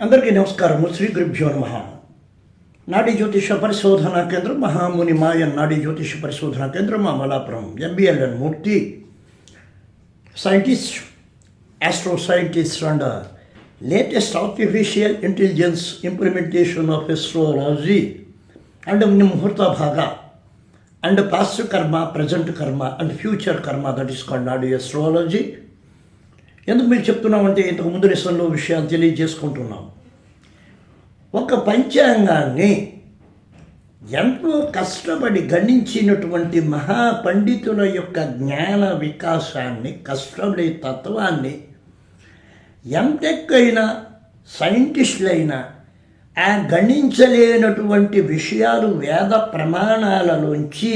అందరికీ నమస్కారము శ్రీ గురుభ్యో నమ నాడీ జ్యోతిష పరిశోధన కేంద్రం మహాముని మాయన్ నాడీ జ్యోతిష పరిశోధన కేంద్రం అమలాపురం ఎంబీఎల్ఎన్ మూర్తి scientists, astro scientists, and uh, latest artificial intelligence implementation of astrology and Muhurta Bhaga and past karma, present karma, and future karma that is called Nadi astrology. ఎందుకు మీకు చెప్తున్నామంటే ఇంతకు ముందు లెసన్లో విషయాలు తెలియజేసుకుంటున్నాం. ఒక పంచాంగాన్ని ఎంతో కష్టపడి గణించినటువంటి మహాపండితుల యొక్క జ్ఞాన వికాసాన్ని కష్టపడే తత్వాన్ని ఎంతెక్కైనా సైంటిస్టులైనా ఆ గణించలేనటువంటి విషయాలు వేద ప్రమాణాలలోంచి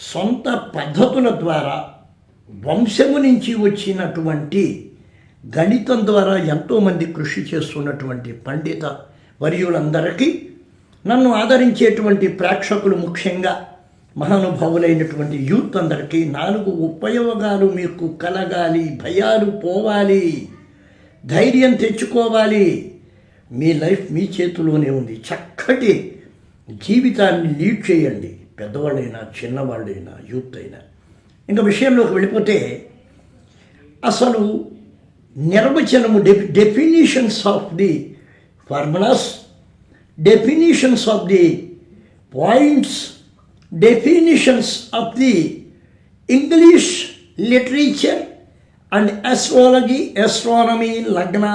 సొంత పద్ధతుల ద్వారా వంశము నుంచి వచ్చినటువంటి గణితం ద్వారా ఎంతోమంది కృషి చేస్తున్నటువంటి పండిత వర్యులందరికీ నన్ను ఆదరించేటువంటి ప్రేక్షకులు ముఖ్యంగా మహానుభావులైనటువంటి యూత్ అందరికీ నాలుగు ఉపయోగాలు మీకు కలగాలి భయాలు పోవాలి ధైర్యం తెచ్చుకోవాలి. మీ లైఫ్ మీ చేతిలోనే ఉంది. చక్కటి జీవితాన్ని లీడ్ చేయండి. పెద్దవాళ్ళైనా చిన్నవాళ్ళైనా యూత్ అయినా. ఇంకా విషయంలోకి వెళ్ళిపోతే అసలు నిర్వచనము డెఫి definitions of the formulas definitions of the points definitions of the English literature and astrology astronomy lagna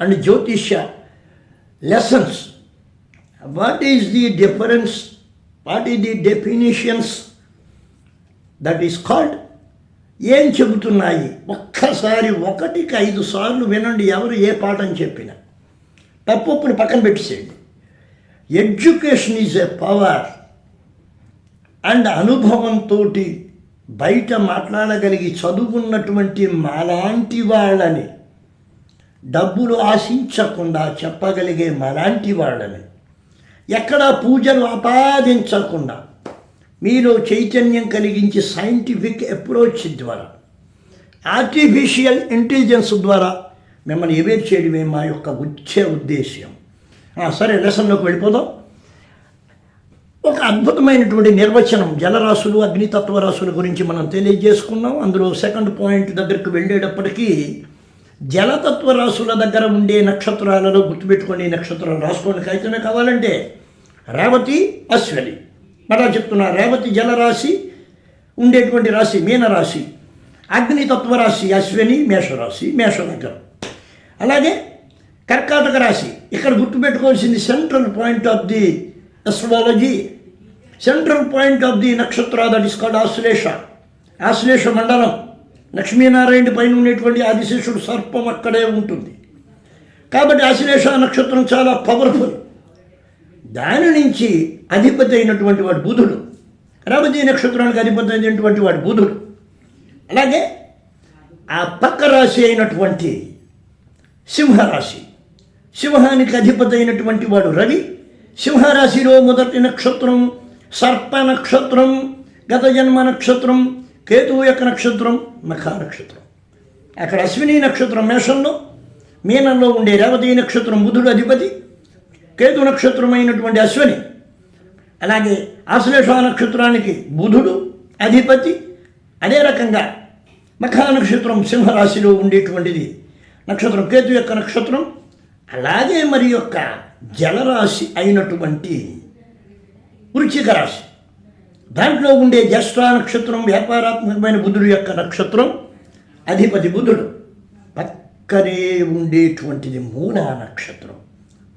and జ్యోతిష్య lessons what is the difference what is the definitions that is called ఏం చెబుతున్నాయి? ఒక్కసారి ఒకటికి ఐదు సార్లు వినండి ఎవరు ఏ పాఠం చెప్పినా. తప్పుని పక్కన పెట్టేసేయండి. Education is a power and అనుభవంతో బయట మాట్లాడగలిగి చదువుకున్నటువంటి మాలాంటి వాళ్ళని డబ్బులు ఆశించకుండా చెప్పగలిగే మలాంటి వాళ్ళని ఎక్కడా పూజలు ఆపాదించకుండా మీలో చైతన్యం కలిగించి సైంటిఫిక్ అప్రోచ్ ద్వారా ఆర్టిఫిషియల్ ఇంటెలిజెన్స్ ద్వారా మిమ్మల్ని ఎవేర్ చేయడమే మా యొక్క ముఖ్య ఉద్దేశ్యం. సరే లెసన్లోకి వెళ్ళిపోదాం. ఒక అద్భుతమైనటువంటి నిర్వచనం జలరాశులు అగ్నితత్వ రాశుల గురించి మనం తెలియజేసుకున్నాం. అందులో సెకండ్ పాయింట్ దగ్గరికి వెళ్ళేటప్పటికీ జలతత్వ రాశుల దగ్గర ఉండే నక్షత్రాలలో గుర్తుపెట్టుకొని నక్షత్రాలు రాసుకోవడానికి అయితేనే కావాలంటే రేవతి అశ్వని. మరలా చెప్తున్నా రేవతి జలరాశి ఉండేటువంటి రాశి మీనరాశి అగ్నితత్వ రాశి అశ్విని మేషరాశి మేషనగరం అలాగే కర్కాటక రాశి ఇక్కడ గుర్తుపెట్టుకోవాల్సింది central point of the astrology central point of the nakshatra that is called Ashlesha. Ashlesha మండలం లక్ష్మీనారాయణ పైన ఉండేటువంటి ఆదిశేషుడు సర్పం అక్కడే ఉంటుంది. కాబట్టి ఆశ్లేష నక్షత్రం చాలా పవర్ఫుల్ దాని నుంచి అధిపతి అయినటువంటి వాడు బుధుడు. రవతి నక్షత్రానికి అధిపతి అయినటువంటి వాడు బుధుడు. అలాగే ఆ పక్క రాశి అయినటువంటి సింహరాశి. సింహానికి అధిపతి అయినటువంటి వాడు రవి. సింహరాశిలో మొదటి నక్షత్రం సర్ప నక్షత్రం గత జన్మ నక్షత్రం కేతువు యొక్క నక్షత్రం మఖా నక్షత్రం. అక్కడ అశ్విని నక్షత్రం మేషంలో మీనంలో ఉండే రేవతి నక్షత్రం బుధుడు అధిపతి. కేతు నక్షత్రమైనటువంటి అశ్వని అలాగే ఆశ్లేష నక్షత్రానికి బుధుడు అధిపతి అదే రకంగా మఖా నక్షత్రం సింహరాశిలో ఉండేటువంటిది. నక్షత్రం కేతు యొక్క నక్షత్రం అలాగే మరి యొక్క జలరాశి అయినటువంటి వృచ్చిక రాశి. దాంట్లో ఉండే జ్యేష్ఠ నక్షత్రం వ్యాపారాత్మకమైన బుధుడు యొక్క నక్షత్రం అధిపతి బుధుడు. పక్కనే ఉండేటువంటిది మూలా నక్షత్రం.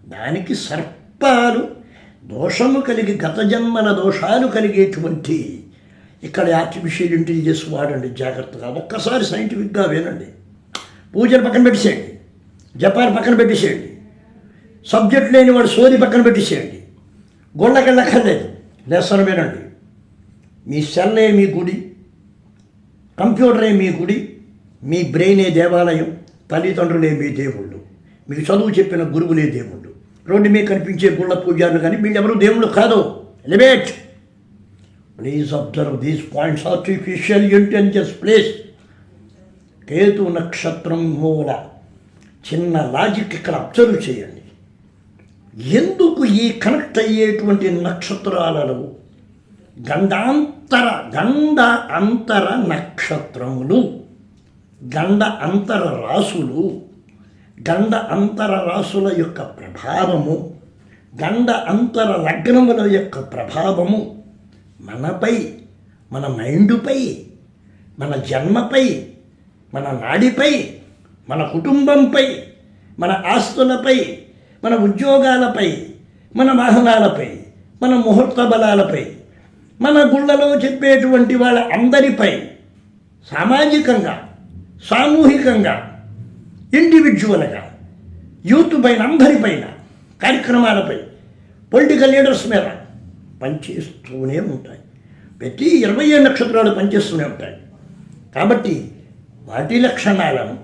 దానికి సర్పాలు దోషము కలిగి గత జన్మల దోషాలు కలిగేటువంటి ఇక్కడ ఆర్టిఫిషియల్ ఇంటెలిజెన్స్ వాడండి జాగ్రత్తగా. ఒక్కసారి సైంటిఫిక్గా వినండి. పూజలు పక్కన పెట్టేసేయండి. జపాన్ పక్కన పెట్టేసేయండి. సబ్జెక్ట్ లేని వాడు సోది పక్కన పెట్టేసేయండి. గొళ్ళకెళ్ళక్కర్లేదు లెసన్ వినండి. మీ సెల్లే మీ గుడి కంప్యూటరే మీ గుడి మీ బ్రెయినే దేవాలయం తల్లిదండ్రులే మీ దేవుళ్ళు. మీకు చదువు చెప్పిన గురువులే దేవుళ్ళు. రోడ్డు మీద కనిపించే గుళ్ళ పూజారులు కానీ వీళ్ళు ఎవరు దేవుళ్ళు కాదు. Elevate please observe these points artificial intelligence place Ketu నక్షత్రం మూల చిన్న లాజిక్ ఇక్కడ అబ్జర్వ్ చేయండి. ఎందుకు ఈ కనెక్ట్ అయ్యేటువంటి నక్షత్రాలలో గండాంతర గండ అంతర నక్షత్రములు గండ అంతర రాసులు గండ అంతర రాసుల యొక్క ప్రభావము గండ అంతర లగ్నముల యొక్క ప్రభావము మనపై మన మైండుపై మన జన్మపై మన నాడిపై మన కుటుంబంపై మన ఆస్తులపై మన ఉద్యోగాలపై మన వాహనాలపై మన ముహూర్త బలాలపై మన గుళ్ళలో చెప్పేటువంటి వాళ్ళ అందరిపై సామాజికంగా సామూహికంగా ఇండివిజువల్గా యూత్ పైన అందరిపైన కార్యక్రమాలపై పొలిటికల్ లీడర్స్ మీద పనిచేస్తూనే ఉంటాయి. ప్రతి ఇరవై ఏడు నక్షత్రాలు పనిచేస్తూనే ఉంటాయి. కాబట్టి వాటి లక్షణాలను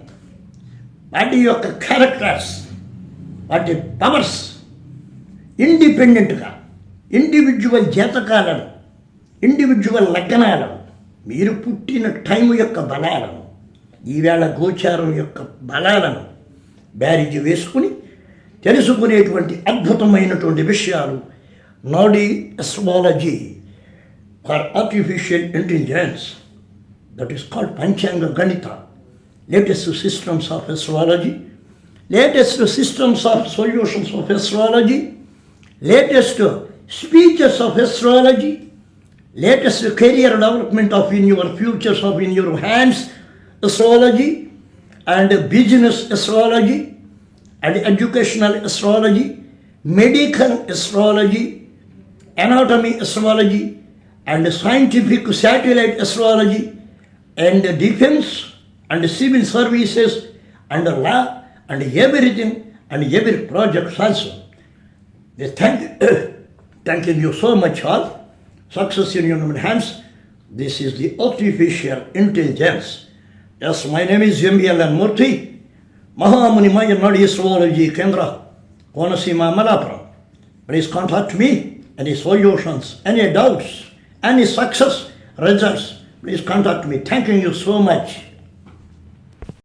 వాటి యొక్క క్యారెక్టర్స్ వాటి పవర్స్ ఇండిపెండెంట్గా ఇండివిజువల్ జాతకాలను ఇండివిజువల్ లగ్నాలను మీరు పుట్టిన టైం యొక్క బలాలను ఈవేళ గోచారం యొక్క బలాలను బ్యారేజ్ వేసుకుని తెలుసుకునేటువంటి అద్భుతమైనటువంటి విషయాలు Nadi astrology for artificial intelligence. That is called panchanga ganitha latest systems of astrology latest systems of solutions of astrology latest speeches of astrology latest career development of in your futures of in your hands astrology and business astrology and educational astrology, medical astrology, anatomy astrology and scientific satellite astrology and defense and civil services and law and everything and every project also. They thank, thanking you so much all. Success in your hands. This is the artificial intelligence. Yes, my name is M.L.N. Murthy. Mahamuni Maya Nadi Astrology Kendra, Konasima Malapram. Please contact me. Any solutions, any doubts, any success results, please contact me. Thanking you so much.